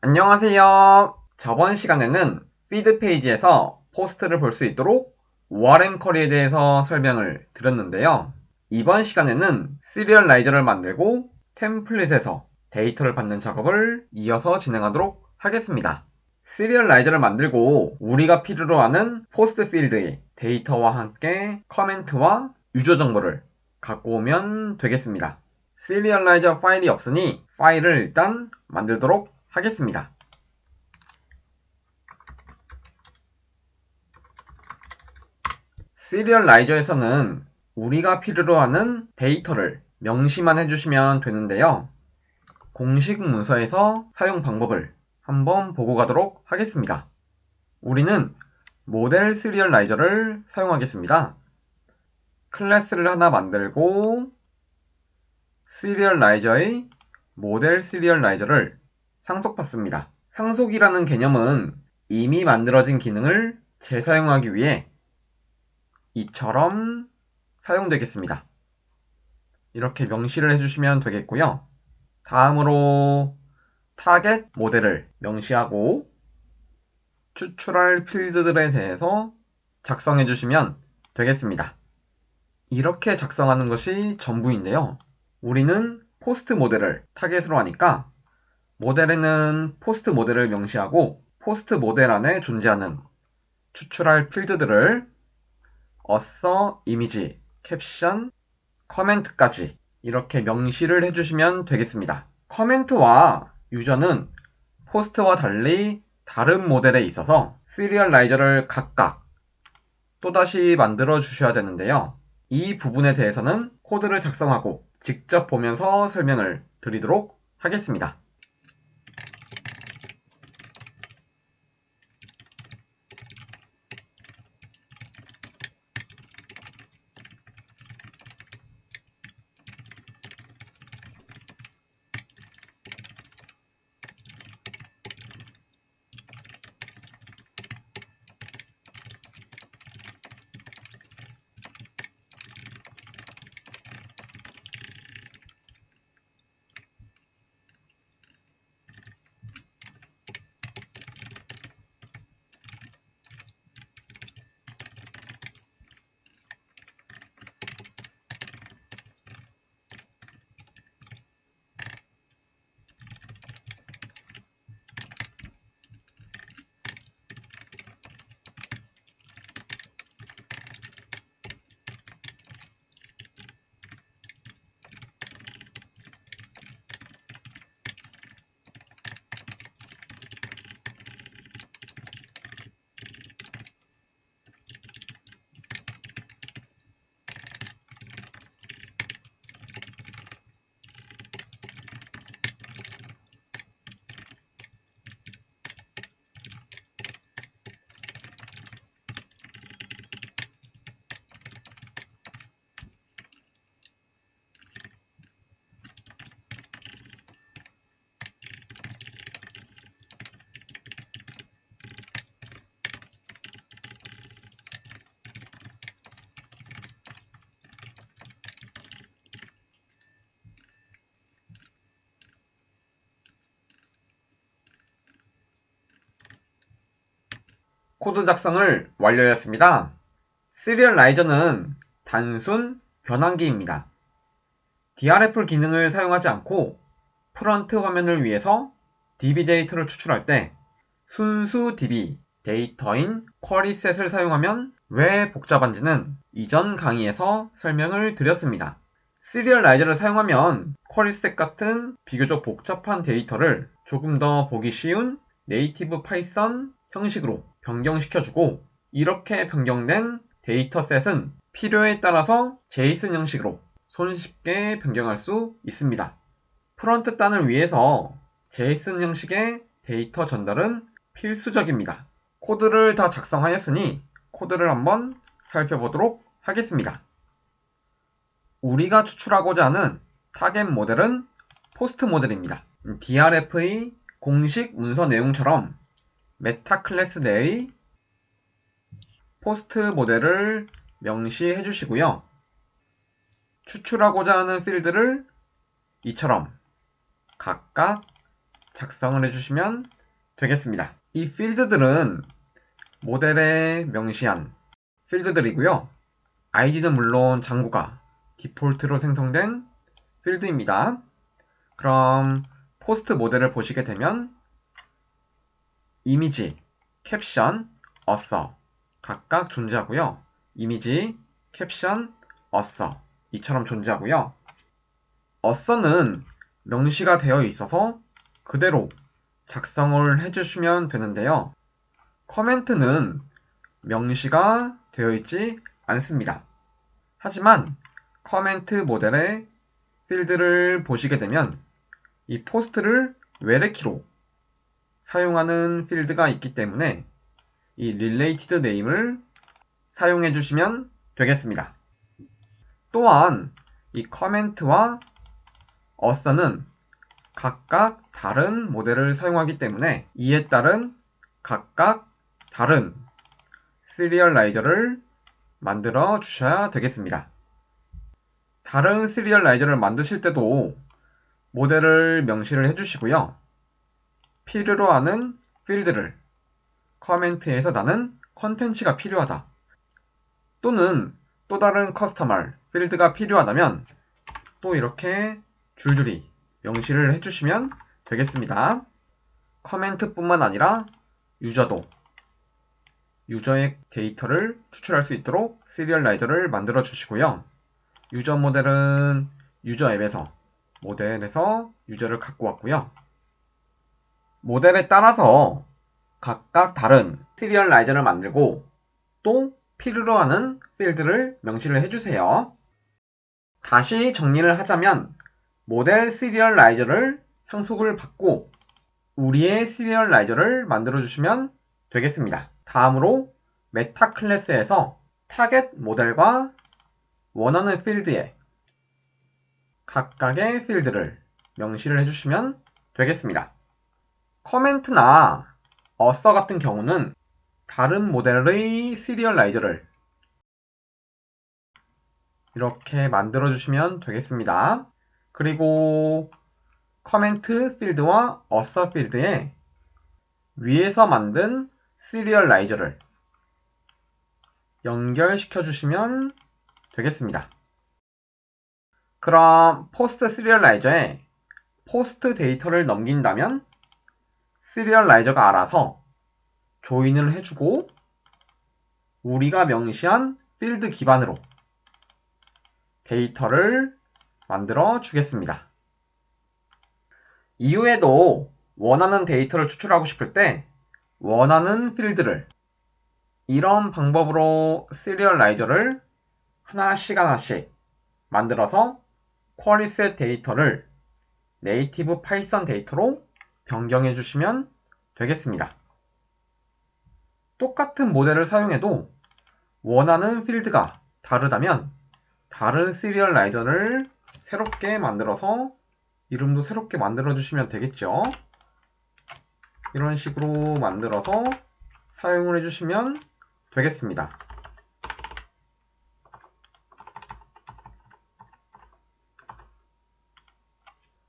안녕하세요. 저번 시간에는 피드 페이지에서 포스트를 볼 수 있도록 ORM 쿼리에 대해서 설명을 드렸는데요. 이번 시간에는 시리얼라이저를 만들고 템플릿에서 데이터를 받는 작업을 이어서 진행하도록 하겠습니다. 시리얼라이저를 만들고 우리가 필요로 하는 포스트 필드의 데이터와 함께 커멘트와 유저 정보를 갖고 오면 되겠습니다. 시리얼라이저 파일이 없으니 파일을 일단 만들도록 하겠습니다. 시리얼라이저에서는 우리가 필요로 하는 데이터를 명시만 해주시면 되는데요. 공식 문서에서 사용 방법을 한번 보고 가도록 하겠습니다. 우리는 모델 시리얼라이저를 사용하겠습니다. 클래스를 하나 만들고 시리얼라이저의 모델 시리얼라이저를 상속받습니다. 상속이라는 개념은 이미 만들어진 기능을 재사용하기 위해 이처럼 사용되겠습니다. 이렇게 명시를 해주시면 되겠고요. 다음으로 타겟 모델을 명시하고 추출할 필드들에 대해서 작성해 주시면 되겠습니다. 이렇게 작성하는 것이 전부인데요. 우리는 포스트 모델을 타겟으로 하니까 모델에는 포스트 모델을 명시하고 포스트 모델 안에 존재하는 추출할 필드들을 어서 이미지, 캡션, 커멘트까지 이렇게 명시를 해주시면 되겠습니다. 커멘트와 유저는 포스트와 달리 다른 모델에 있어서 시리얼라이저를 각각 또다시 만들어 주셔야 되는데요. 이 부분에 대해서는 코드를 작성하고 직접 보면서 설명을 드리도록 하겠습니다. 코드 작성을 완료했습니다. 시리얼라이저는 단순 변환기입니다. DRF 기능을 사용하지 않고 프런트 화면을 위해서 DB 데이터를 추출할 때 순수 DB 데이터인 쿼리셋을 사용하면 왜 복잡한지는 이전 강의에서 설명을 드렸습니다. 시리얼라이저를 사용하면 쿼리셋 같은 비교적 복잡한 데이터를 조금 더 보기 쉬운 네이티브 파이썬 형식으로 변경시켜주고 이렇게 변경된 데이터셋은 필요에 따라서 제이슨 형식으로 손쉽게 변경할 수 있습니다. 프런트 단을 위해서 제이슨 형식의 데이터 전달은 필수적입니다. 코드를 다 작성하였으니 코드를 한번 살펴보도록 하겠습니다. 우리가 추출하고자 하는 타겟 모델은 포스트 모델입니다. DRF의 공식 문서 내용처럼 메타 클래스 내의 포스트 모델을 명시해 주시고요. 추출하고자 하는 필드를 이처럼 각각 작성을 해주시면 되겠습니다. 이 필드들은 모델에 명시한 필드들이고요. 아이디는 물론 장구가 디폴트로 생성된 필드입니다. 그럼 포스트 모델을 보시게 되면 이미지, 캡션, 어서 각각 존재하고요. 이미지, 캡션, 어서 이처럼 존재하고요. 어서는 명시가 되어 있어서 그대로 작성을 해주시면 되는데요. 커멘트는 명시가 되어 있지 않습니다. 하지만 커멘트 모델의 필드를 보시게 되면 이 포스트를 외래키로 사용하는 필드가 있기 때문에 이 related name을 사용해 주시면 되겠습니다. 또한 이 커멘트와 어서는 각각 다른 모델을 사용하기 때문에 이에 따른 각각 다른 시리얼라이저를 만들어 주셔야 되겠습니다. 다른 시리얼라이저를 만드실 때도 모델을 명시를 해주시고요. 필요로 하는 필드를 커멘트에서 나는 컨텐츠가 필요하다. 또는 또 다른 커스터멀 필드가 필요하다면 또 이렇게 줄줄이 명시를 해주시면 되겠습니다. 커멘트뿐만 아니라 유저도 유저의 데이터를 추출할 수 있도록 시리얼라이저를 만들어 주시고요. 유저 모델은 유저 앱에서 모델에서 유저를 갖고 왔고요. 모델에 따라서 각각 다른 시리얼라이저를 만들고 또 필요로 하는 필드를 명시를 해주세요. 다시 정리를 하자면 모델 시리얼라이저를 상속을 받고 우리의 시리얼라이저를 만들어 주시면 되겠습니다. 다음으로 메타 클래스에서 타겟 모델과 원하는 필드에 각각의 필드를 명시를 해주시면 되겠습니다. 커멘트나 어서 같은 경우는 다른 모델의 시리얼라이저를 이렇게 만들어 주시면 되겠습니다. 그리고 커멘트 필드와 어서 필드에 위에서 만든 시리얼라이저를 연결시켜 주시면 되겠습니다. 그럼 포스트 시리얼라이저에 포스트 데이터를 넘긴다면 시리얼라이저가 알아서 조인을 해주고 우리가 명시한 필드 기반으로 데이터를 만들어 주겠습니다. 이후에도 원하는 데이터를 추출하고 싶을 때 원하는 필드를 이런 방법으로 시리얼라이저를 하나씩 하나씩 만들어서 쿼리셋 데이터를 네이티브 파이썬 데이터로 변경해 주시면 되겠습니다. 똑같은 모델을 사용해도 원하는 필드가 다르다면 다른 시리얼 라이저를 새롭게 만들어서 이름도 새롭게 만들어 주시면 되겠죠. 이런 식으로 만들어서 사용을 해주시면 되겠습니다.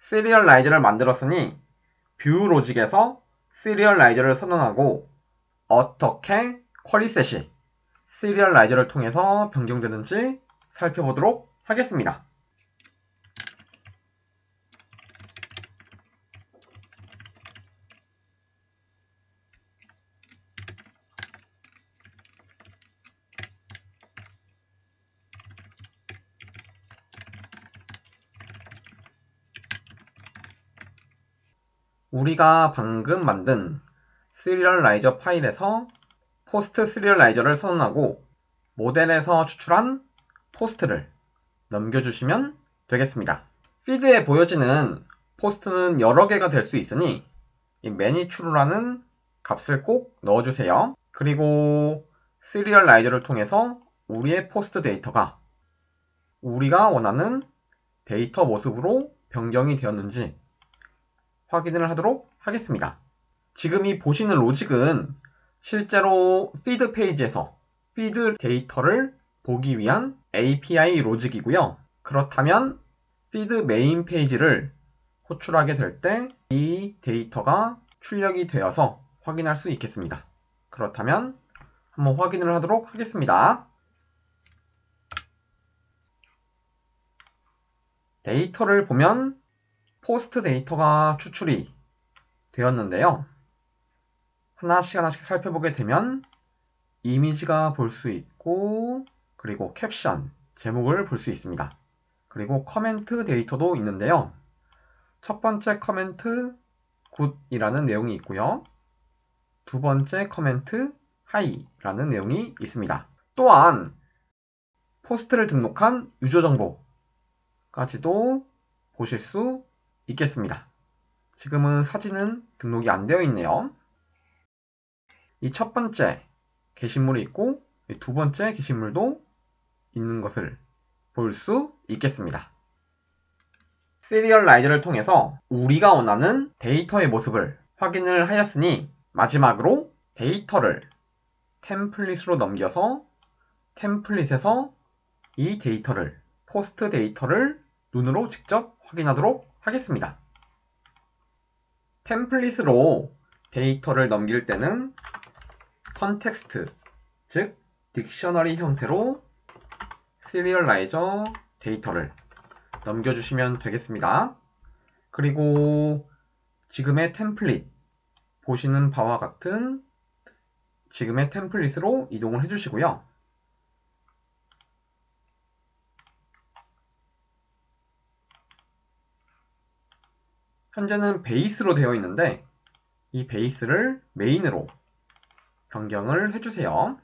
시리얼 라이저를 만들었으니 뷰 로직에서 시리얼라이저를 선언하고 어떻게 쿼리셋이 시리얼라이저를 통해서 변경되는지 살펴보도록 하겠습니다. 우리가 방금 만든 시리얼라이저 파일에서 포스트 시리얼라이저를 선언하고 모델에서 추출한 포스트를 넘겨주시면 되겠습니다. 피드에 보여지는 포스트는 여러 개가 될 수 있으니 이 매니추루라는 값을 꼭 넣어주세요. 그리고 시리얼라이저를 통해서 우리의 포스트 데이터가 우리가 원하는 데이터 모습으로 변경이 되었는지 확인을 하도록 하겠습니다. 지금 이 보시는 로직은 실제로 피드 페이지에서 피드 데이터를 보기 위한 API 로직이고요. 그렇다면 피드 메인 페이지를 호출하게 될 때 이 데이터가 출력이 되어서 확인할 수 있겠습니다. 그렇다면 한번 확인을 하도록 하겠습니다. 데이터를 보면 포스트 데이터가 추출이 되었는데요. 하나씩 하나씩 살펴보게 되면 이미지가 볼 수 있고 그리고 캡션, 제목을 볼 수 있습니다. 그리고 커멘트 데이터도 있는데요. 첫 번째 커멘트 굿이라는 내용이 있고요. 두 번째 커멘트 하이라는 내용이 있습니다. 또한 포스트를 등록한 유저 정보까지도 보실 수 있겠습니다. 지금은 사진은 등록이 안 되어 있네요. 이 첫 번째 게시물이 있고 두 번째 게시물도 있는 것을 볼 수 있겠습니다. 시리얼라이저를 통해서 우리가 원하는 데이터의 모습을 확인을 하였으니 마지막으로 데이터를 템플릿으로 넘겨서 템플릿에서 이 데이터를 포스트 데이터를 눈으로 직접 확인하도록 하겠습니다. 템플릿으로 데이터를 넘길 때는 컨텍스트, 즉 딕셔너리 형태로 시리얼라이저 데이터를 넘겨주시면 되겠습니다. 그리고 지금의 템플릿 보시는 바와 같은 지금의 템플릿으로 이동을 해주시고요. 현재는 베이스로 되어 있는데 이 베이스를 메인으로 변경을 해주세요.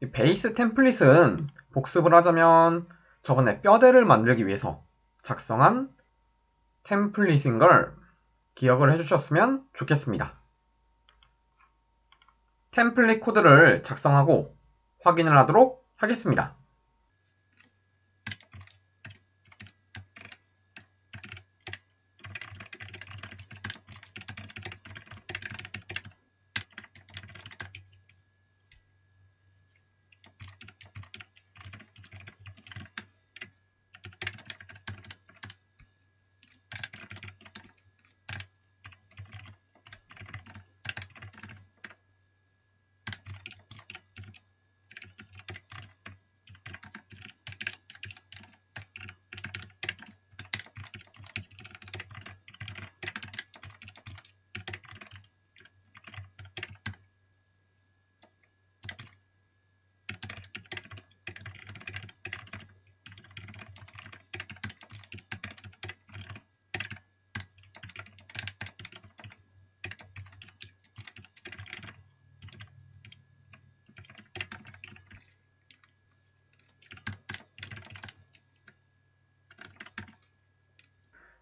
이 베이스 템플릿은 복습을 하자면 저번에 뼈대를 만들기 위해서 작성한 템플릿인 걸 기억을 해주셨으면 좋겠습니다. 템플릿 코드를 작성하고 확인을 하도록 하겠습니다.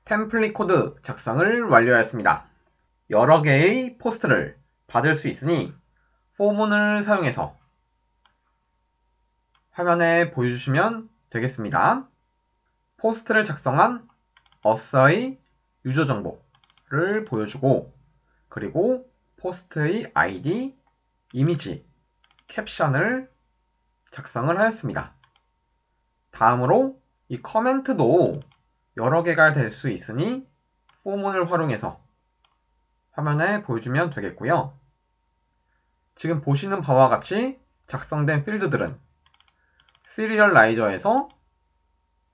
템플릿 코드 작성을 완료하였습니다. 여러 개의 포스트를 받을 수 있으니 포문을 사용해서 화면에 보여주시면 되겠습니다. 포스트를 작성한 어서의 유저 정보를 보여주고 그리고 포스트의 아이디, 이미지, 캡션을 작성을 하였습니다. 다음으로 이 커멘트도 여러 개가 될 수 있으니 포문을 활용해서 화면에 보여주면 되겠고요. 지금 보시는 바와 같이 작성된 필드들은 시리얼라이저에서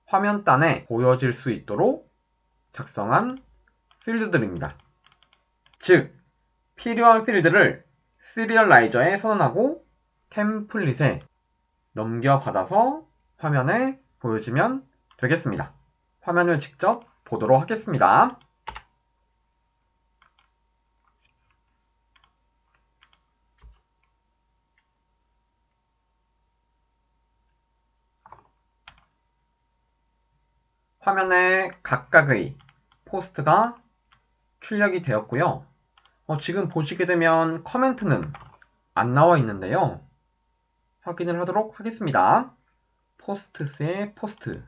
화면단에 보여질 수 있도록 작성한 필드들입니다. 즉, 필요한 필드를 시리얼라이저에 선언하고 템플릿에 넘겨받아서 화면에 보여주면 되겠습니다. 화면을 직접 보도록 하겠습니다. 화면에 각각의 포스트가 출력이 되었고요. 어, 지금 보시게 되면 커멘트는 안 나와 있는데요. 확인을 하도록 하겠습니다. 포스트스의 포스트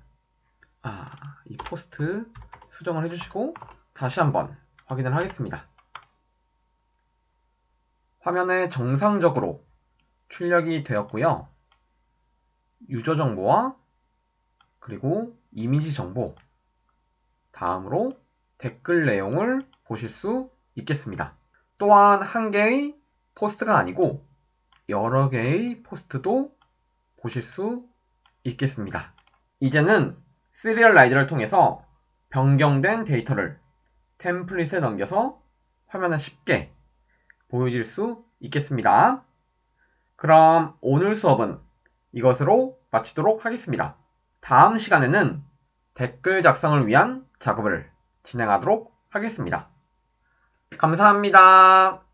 아, 이 포스트 수정을 해주시고 다시 한번 확인을 하겠습니다. 화면에 정상적으로 출력이 되었고요. 유저 정보와 그리고 이미지 정보, 다음으로 댓글 내용을 보실 수 있겠습니다. 또한 한 개의 포스트가 아니고 여러 개의 포스트도 보실 수 있겠습니다. 이제는 시리얼라이저를 통해서 변경된 데이터를 템플릿에 넘겨서 화면에 쉽게 보여줄 수 있겠습니다. 그럼 오늘 수업은 이것으로 마치도록 하겠습니다. 다음 시간에는 댓글 작성을 위한 작업을 진행하도록 하겠습니다. 감사합니다.